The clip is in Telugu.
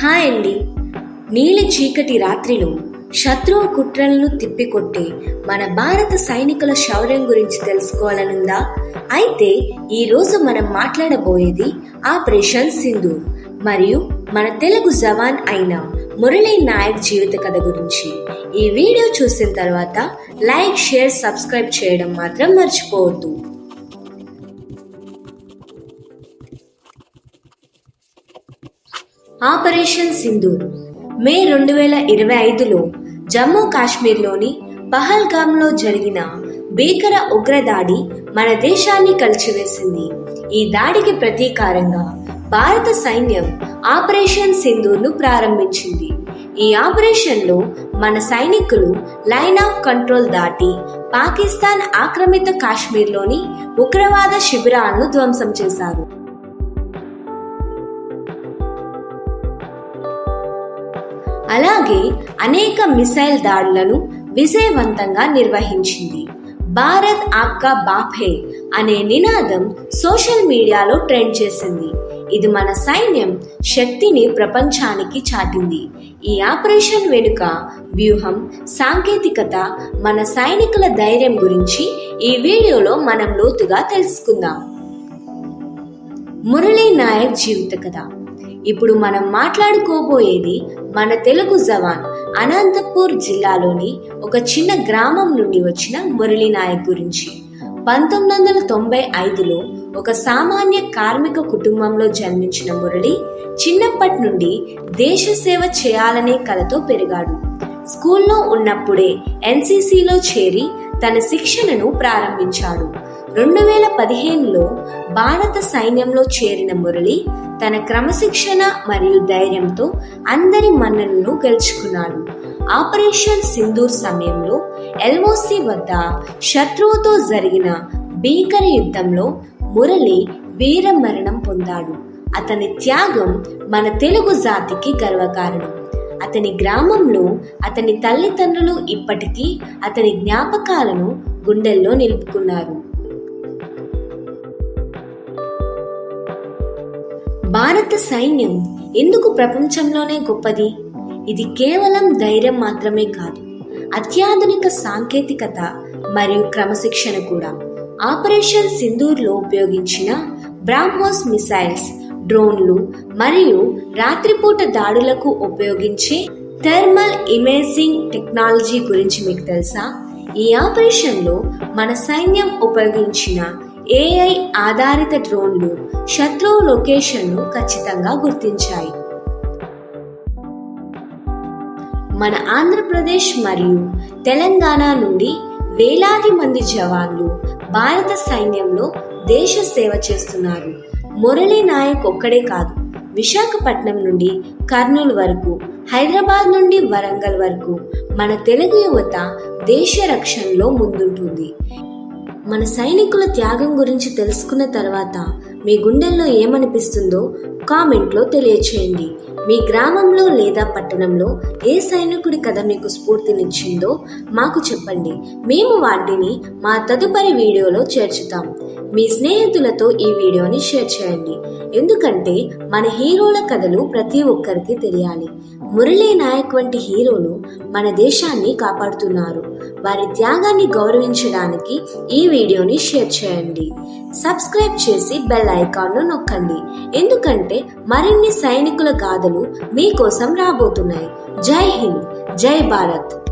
హాయ్ అండి నీలి చీకటి రాత్రిలో శత్రువు కుట్రలను తిప్పికొట్టే మన భారత సైనికుల శౌర్యం గురించి తెలుసుకోవాలనుందా? అయితే ఈరోజు మనం మాట్లాడబోయేది ఆపరేషన్ సింధు మరియు మన తెలుగు జవాన్ అయిన మురళీ నాయక్ జీవిత కథ గురించి. ఈ వీడియో చూసిన తర్వాత లైక్ షేర్ సబ్స్క్రైబ్ చేయడం మాత్రం మర్చిపోవద్దు. ఆపరేషన్ సింధూర్. మే రెండు వేల ఇరవై ఐదులో జమ్మూ కాశ్మీర్లోని పహల్గామ్లో జరిగిన భీకర ఉగ్రదాడి మన దేశాన్ని కలిచివేసింది. ఈ దాడికి ప్రతీకారంగా భారత సైన్యం ఆపరేషన్ సింధూర్ను ప్రారంభించింది. ఈ ఆపరేషన్లో మన సైనికులు లైన్ ఆఫ్ కంట్రోల్ దాటి పాకిస్తాన్ ఆక్రమిత కాశ్మీర్లోని ఉగ్రవాద శిబిరాలను ధ్వంసం చేశారు. అలాగే అనేక మిసైల్ దాడులను విజయవంతంగా నిర్వహించింది. భారత్ ఆప్కా బాఫే అనే నినాదం సోషల్ మీడియాలో ట్రెండ్ చేసింది. ఇది మన సైన్యం శక్తిని ప్రపంచానికి చాటింది. ఈ ఆపరేషన్ వెనుక వ్యూహం సాంకేతికత మన సైనికుల ధైర్యం గురించి ఈ వీడియోలో మనం లోతుగా తెలుసుకుందాం. మురళీ నాయక్ జీవిత కథ. ఇప్పుడు మనం మాట్లాడుకోబోయేది మన తెలుగు జవాన్ అనంతపూర్ జిల్లాలోని ఒక చిన్న గ్రామం నుండి వచ్చిన మురళీ నాయక్ గురించి. పంతొమ్మిది వందల తొంభై ఐదులో ఒక సామాన్య కార్మిక కుటుంబంలో జన్మించిన మురళి చిన్నప్పటి నుండి దేశ సేవ చేయాలనే కలతో పెరిగాడు. స్కూల్లో ఉన్నప్పుడే ఎన్సీసీలో చేరి తన శిక్షణను ప్రారంభించాడు. రెండు వేల పదిహేనులో భారత సైన్యంలో చేరిన మురళి తన క్రమశిక్షణ మరియు ధైర్యంతో అందరి మన్ననను గెలుచుకున్నాడు. ఆపరేషన్ సింధూర్ సమయంలో ఎల్ఓసి వద్ద శత్రువుతో జరిగిన భీకర యుద్ధంలో మురళి వీరమరణం పొందాడు. అతని త్యాగం మన తెలుగు జాతికి గర్వకారణం. అతని గ్రామంలో అతని తల్లిదండ్రులు ఇప్పటికీ అతని జ్ఞాపకాలను గుండెల్లో నిలుపుకున్నారు. భారత సైన్యం ఎందుకు ప్రపంచంలోనే గొప్పది? ఇది కేవలం ధైర్యం మాత్రమే కాదు అత్యాధునిక సాంకేతికత మరియు క్రమశిక్షణ కూడా. ఆపరేషన్ సింధూర్లో ఉపయోగించిన బ్రాహ్మోస్ మిసైల్స్ డ్రోన్లు మరియు రాత్రిపూట దాడులకు ఉపయోగించే థర్మల్ ఇమేజింగ్ టెక్నాలజీ గురించి మీకు తెలుసా? ఈ ఆపరేషన్లో మన సైన్యం ఉపయోగించిన ఏఐ ఆధారిత డ్రోన్లు శత్రువు లొకేషన్ను ఖచ్చితంగా గుర్తించాయి. మన ఆంధ్రప్రదేశ్ మరియు తెలంగాణ నుండి వేలాది మంది జవాన్లు భారత సైన్యంలో దేశ సేవ చేస్తున్నారు. మురళీ నాయక్ ఒక్కడే కాదు విశాఖపట్నం నుండి కర్నూలు వరకు హైదరాబాద్ నుండి వరంగల్ వరకు మన తెలుగు యువత దేశ రక్షణలో ముందుంటుంది. మన సైనికుల త్యాగం గురించి తెలుసుకున్న తర్వాత మీ గుండెల్లో ఏమనిపిస్తుందో కామెంట్లో తెలియచేయండి. మీ గ్రామంలో లేదా పట్టణంలో ఏ సైనికుడి కథ మీకు స్ఫూర్తినిచ్చిందో మాకు చెప్పండి. మేము వాటిని మా తదుపరి వీడియోలో చేర్చుతాం. మీ స్నేహితులతో ఈ వీడియోని షేర్ చేయండి. ఎందుకంటే మన హీరోల కథలు ప్రతి ఒక్కరికి తెలియాలి. మురళీ నాయక్ వంటి హీరోలు మన దేశాన్ని కాపాడుతున్నారు. వారి త్యాగాన్ని గౌరవించడానికి ఈ వీడియోని షేర్ చేయండి. సబ్స్క్రైబ్ చేసి బెల్ ఐకాన్ను నొక్కండి. ఎందుకంటే మరిన్ని సైనికుల గాథలు మీకోసం రాబోతున్నాయి. జై హింద్ జై భారత్.